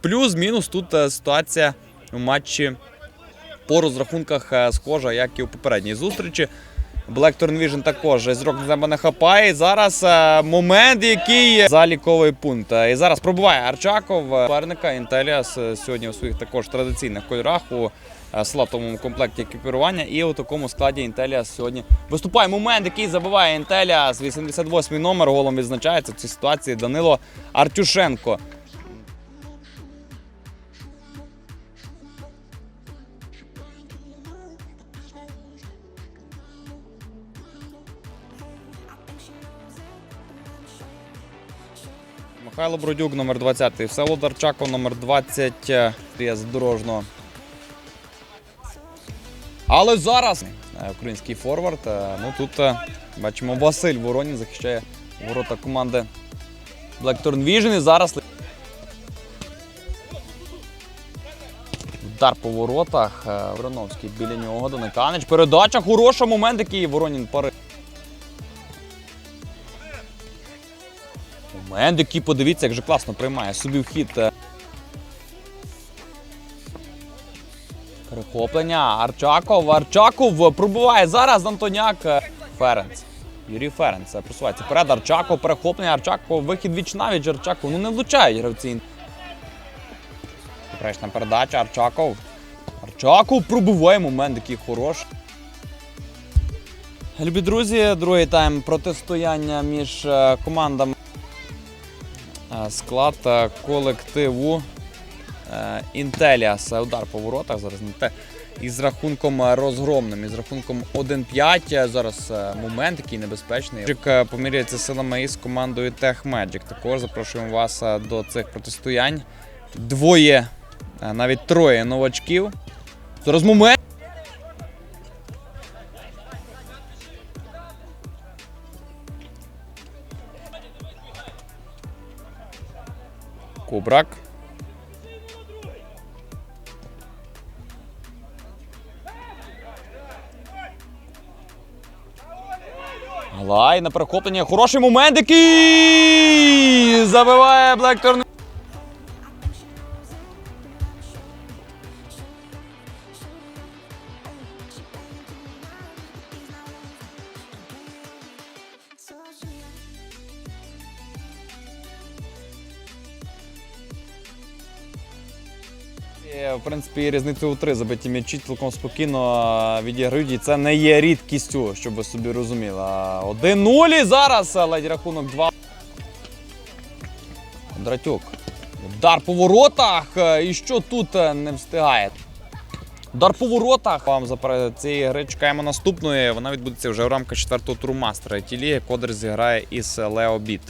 Плюс-мінус тут е, ситуація у матчі по розрахунках е, схожа, як і у попередній зустрічі. Blackthorn Vision також з рок на себе не хапає. І Зараз е, момент, який заліковий пункт. І зараз пробуває Арчаков е. Інтеліас сьогодні у своїх також традиційних кольорах у слатовому комплекті екіпірування. І у такому складі Інтеліас сьогодні виступає. Момент, який забиває Інтеліас. 88 номер голом відзначається в цій ситуації Данило Артюшенко. Михайло Бродюк, номер 20, Всеволод Арчаков, номер 20 е, з дорожного. Але зараз е, український форвард. е, Ну тут бачимо Василь Воронін захищає ворота команди Blackthorn Vision. І зараз удар по воротах. Вороновський біля нього. Дониканич. Передача. Хороша момент, який Воронін пари. Момент, який подивіться, як же класно приймає собі вхід. е. Перехоплення. Арчаков. Арчаков пробиває зараз Антоняк. е, Ференц. Юрій Ференц е, просувається вперед. Арчаков, перехоплення. Арчаков, вихід віч навіч. Арчаков. Ну не влучають гравці. Поперечна передача. Арчаков. Арчаков пробиває момент, який хороший. Любі друзі, другий тайм протистояння між командами. Е, Склад колективу е, Інтеліас. Е, Удар по воротах зараз те. Із рахунком е, розгромним, із рахунком 1-5. Е, Зараз момент, який небезпечний. Е, поміряється силами із командою Tech Magic. Також запрошуємо вас до цих протистоянь. Двоє, навіть троє новачків. Зараз момент. Кубрак. Лай на перехоплення. Хороший момент, який забиває Блекторн. В принципі, різницю у три забиті м'ячі цілком спокійно е, відіграють. І це не є рідкістю, щоб ви собі розуміли. 1-0 і зараз е, ледь рахунок 2. Кондратюк. Удар по воротах. е, І що тут е, не встигає? Удар по воротах. Вам за цієї гри чекаємо наступної. Вона відбудеться вже в рамках четвертого туру мастера ті ліги. Кодер зіграє із Лео Біт.